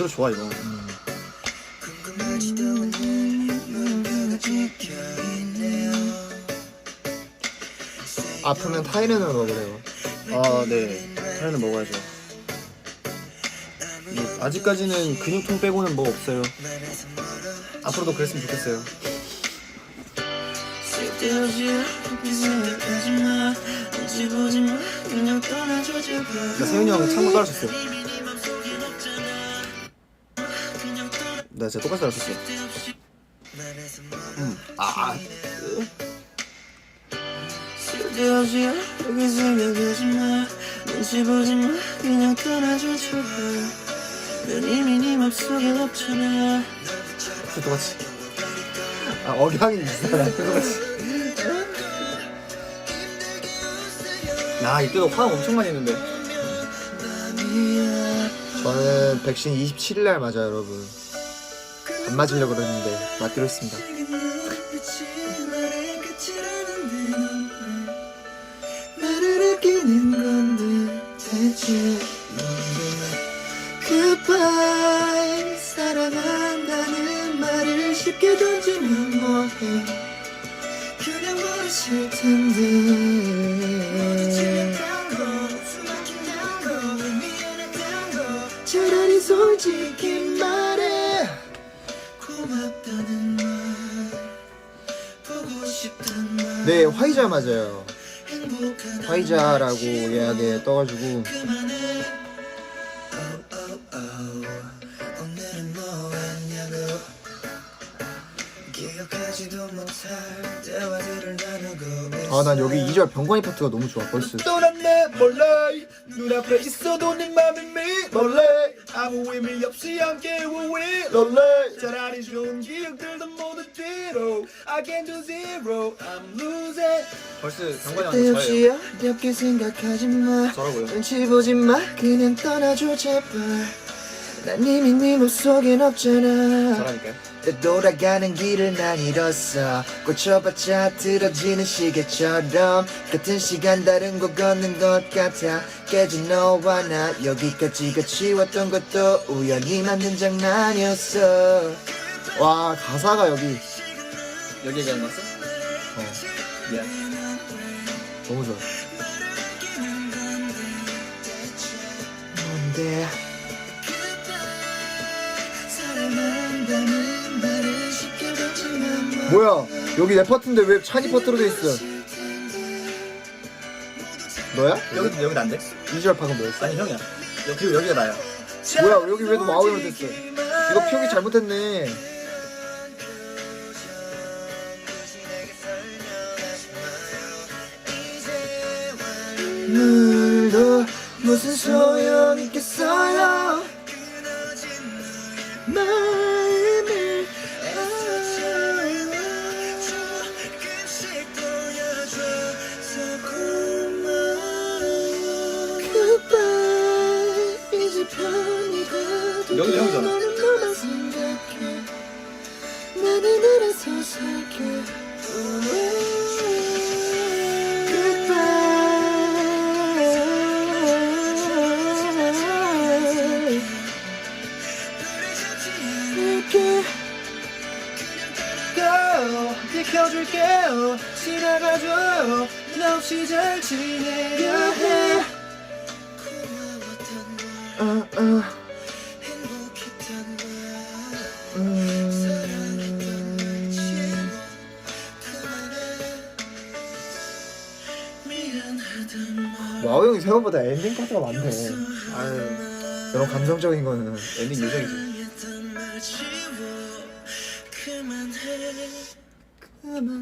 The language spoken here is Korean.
노래 좋아 이거. 아프면 타이레놀 먹으래요. 아 네. 타이는 먹어야죠. 뭐, 아직까지는 근육통 빼고는 뭐 없어요. 앞으로도 그랬으면 좋겠어요. 나 세윤이 형 창문 깔아줬어요. 나 진짜 똑같이 깔아줬어. 음. 아. 그 똑같이. 아 억양이 있어요. 똑같이. 나 이때도 화 엄청 많이 했는데. 저는 백신 27일 날 맞아요, 여러분. 안 맞으려고 대체 뭔데 Goodbye 사랑한다는 말을 쉽게 던지면 뭐해 그냥 모르실 텐데 솔직히 네, 화이자 맞아요. 화이자라고 예약에 떠가지고 아, 난 여기 2절 병관이 파트가 너무 좋아, 벌써. 떠났네 몰래 눈앞에 있어도 네 맘이 미 몰래 아무 의미 없이 함께 우리 롤레 차라리 좋은 기억들도 모두 뒤로. I can do zero. I'm losing. 벌써 병관이 쓸데없이 어렵게 생각하지 마. 저라고요. 눈치 보지 마. 그냥 떠나줘 제발 난 이미 네 맘속엔 없잖아. 저라니까요. 돌아가는 길을 난 잃었어. 꽂혀봤자 틀어지는 시계처럼 같은 시간 다른 곳 걷는 것 같아. 깨진 너와 나 여기까지가 치웠던 것도 우연히 만든 장난이었어. 와, 가사가 여기 여기 얘기하는 거였어? 어, 미안. 너무 좋아. 뭔데 뭐 뭐야, 여기 내 파트인데 왜 찬이 파트로 돼 있어? 너야? 여기 여기 난데? 2절 방금 뭐였어? 아니 형이야 여- 그리고 여기가 나야 뭐야, 여기 왜너 마우이로 됐어? 이거 표기 잘못했네. 물도 무슨 소용 있겠어요 마 여기 형이잖아. 지켜줄게요. 지나가줘요. 나 없이 잘 지내려 해. 어, 어. 와우 형이 생각보다 엔딩 파트가 많네. 아유 이런 감성적인 거는. 엔딩 요정이지 그만해 그만